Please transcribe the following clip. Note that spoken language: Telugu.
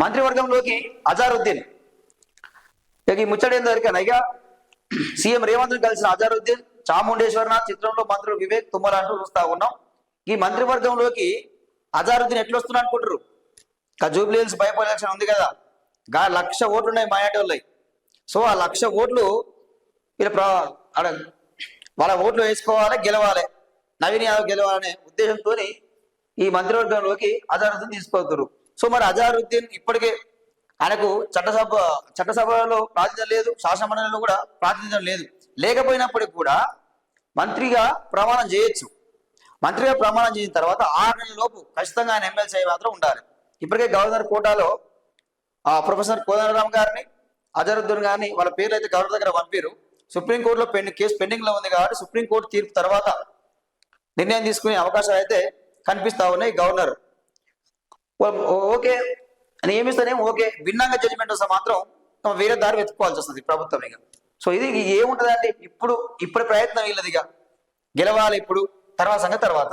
మంత్రివర్గంలోకి అజారుద్దీన్. ఇక ఈ ముచ్చట దొరికాను. ఎరికనా ఇక సీఎం రేవంత్ కలిసిన అజారుద్దీన్ చాముండేశ్వరనాథ్ చిత్రంలో మంత్రులు వివేక్ తుమ్మల అంటూ చూస్తా ఉన్నాం. ఈ మంత్రివర్గంలోకి అజారుద్దీన్ ఎట్లా వస్తున్నా అనుకుంటారు జూబ్లీ హిల్స్ బైపో ఎలక్షన్ ఉంది కదా గా లక్ష ఓట్లు ఉన్నాయి మాయాటి వాళ్ళవి సో ఆ లక్ష ఓట్లు వీళ్ళ వాళ్ళ ఓట్లు వేసుకోవాలి గెలవాలి. నవీన్ యాదవ్ గెలవాలనే ఉద్దేశంతో ఈ మంత్రివర్గంలోకి అజారుద్దీన్ తీసుకొస్తారు సో మరి అజారుద్దీన్ ఇప్పటికే ఆయనకు చట్టసభ చట్టసభలో ప్రాతినిధ్యం లేదు శాసనమండలిలో కూడా ప్రాతినిధ్యం లేదు. లేకపోయినప్పటికీ కూడా మంత్రిగా ప్రమాణం చేయొచ్చు. మంత్రిగా ప్రమాణం చేసిన తర్వాత ఆరు నెలల లోపు ఖచ్చితంగా ఆయన ఎమ్మెల్సీ మాత్రం ఉండాలి. ఇప్పటికే గవర్నర్ కోటాలో ఆ ప్రొఫెసర్ కోదండరామ్ గారిని అజరుద్దీన్ గారిని వాళ్ళ పేర్లు అయితే గవర్నర్ దగ్గర పంపారు సుప్రీంకోర్టులో పెండింగ్ కేసు పెండింగ్లో ఉంది కాబట్టి సుప్రీంకోర్టు తీర్పు తర్వాత నిర్ణయం తీసుకునే అవకాశాలు అయితే కనిపిస్తా ఉన్నాయి గవర్నర్. ఓకే నియమిస్తేనేమో ఓకే భిన్నంగా జడ్జిమెంట్ వస్తే మాత్రం తమ వేరే దారి వెతుక్కోవాల్సి వస్తుంది ప్రభుత్వం ఇక. సో ఇది ఏముంటదండి? ఇప్పుడు ఇప్పుడు ప్రయత్నం వీళ్ళది ఇక. గెలవాలి ఇప్పుడు తర్వాత సంగతి తర్వాత.